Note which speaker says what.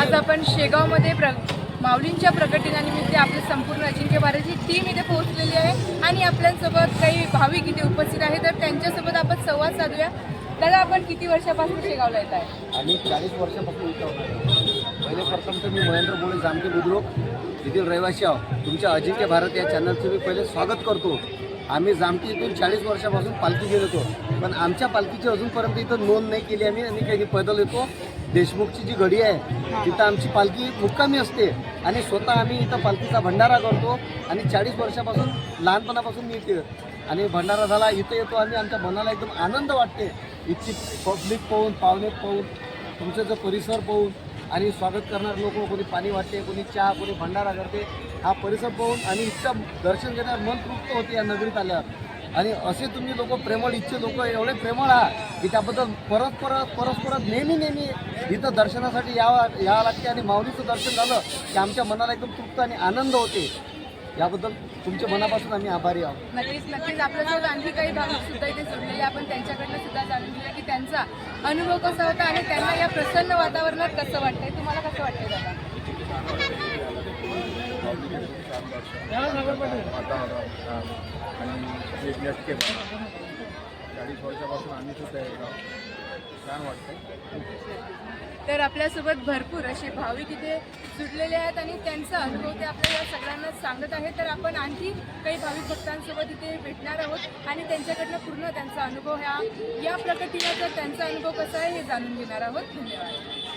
Speaker 1: आज आपण शेगावमध्ये प्र माऊलींच्या प्रकटीनानिमित्त आपली संपूर्ण अजिंक्य बाराची टीम इथे पोहोचलेली आहे. आणि आपल्यासोबत काही भाविक इथे उपस्थित आहेत. तर त्यांच्यासोबत आपण संवाद साधूया. दादा आपण किती वर्षापासून शेगावला येत आहे?
Speaker 2: आणि चाळीस वर्षापासून पहिले प्रथम तर मी महेंद्र बोळे जामके बुद्रुक येथील रहिवासी आहो तुमच्या अजिंक्य भारत या चॅनलचं मी पहिले स्वागत करतो. आम्ही जामकी इथून चाळीस वर्षापासून पालखी घेत होतो पण आमच्या पालखीची अजूनपर्यंत इथं नोंद नाही केली आम्ही. आणि काही पैदल येतो. देशमुखची जी गडी आहे तिथं आमची पालखी मुक्कामी असते. आणि स्वतः आम्ही इथं पालखीचा भंडारा करतो आणि चाळीस वर्षापासून लहानपणापासून मी इथे आणि भंडारा झाला. इथं येतो आम्ही आमच्या मनाला एकदम आनंद वाटते. इतकी पब्लिक पाहून पाहुणे पाहून तुमचा जो परिसर पाहून आणि स्वागत करणारे लोक कोणी पाणी वाटते कोणी चहा कोणी भंडारा करते हा परिसर पाहून आणि इतकं दर्शन घेण्यावर मन तृप्त होते या नगरीत आल्यावर. आणि असे तुम्ही लोक प्रेमळ इच्छे लोक एवढे प्रेमळ आहात की त्याबद्दल परत परत परत परत नेहमी नेहमी इथं दर्शनासाठी यावं यावं लागते आणि माऊलीचं दर्शन झालं की आमच्या मनाला एकदम तृप्त आणि आनंद होते. याबद्दल तुमच्या मनापासून आम्ही आभारी आहोत.
Speaker 1: नक्कीच नक्कीच. आपल्यासोबत आणखी काही भाविक सुद्धा इथे जोडलेले आपण त्यांच्याकडनं सुद्धा जाणून घेऊया की त्यांचा अनुभव कसा होता आणि त्यांना या प्रसन्न वातावरणात कसं वाटतंय? तुम्हाला कसं वाटतंय दादा?
Speaker 3: एक चाळीस वर्षापासून आम्ही सुद्धा आहे गाव. छान वाटतं
Speaker 1: तर आपल्यासोबत भरपूर असे भाविक इथे सुटलेले आहेत आणि त्यांचा अनुभव ते आपल्याला सगळ्यांना सांगत आहेत. तर आपण आणखी काही भाविक भक्तांसोबत इथे भेटणार आहोत आणि त्यांच्याकडनं पूर्ण त्यांचा अनुभव ह्या या प्रकटीचा त्यांचा अनुभव कसा आहे हे जाणून घेणार आहोत. धन्यवाद.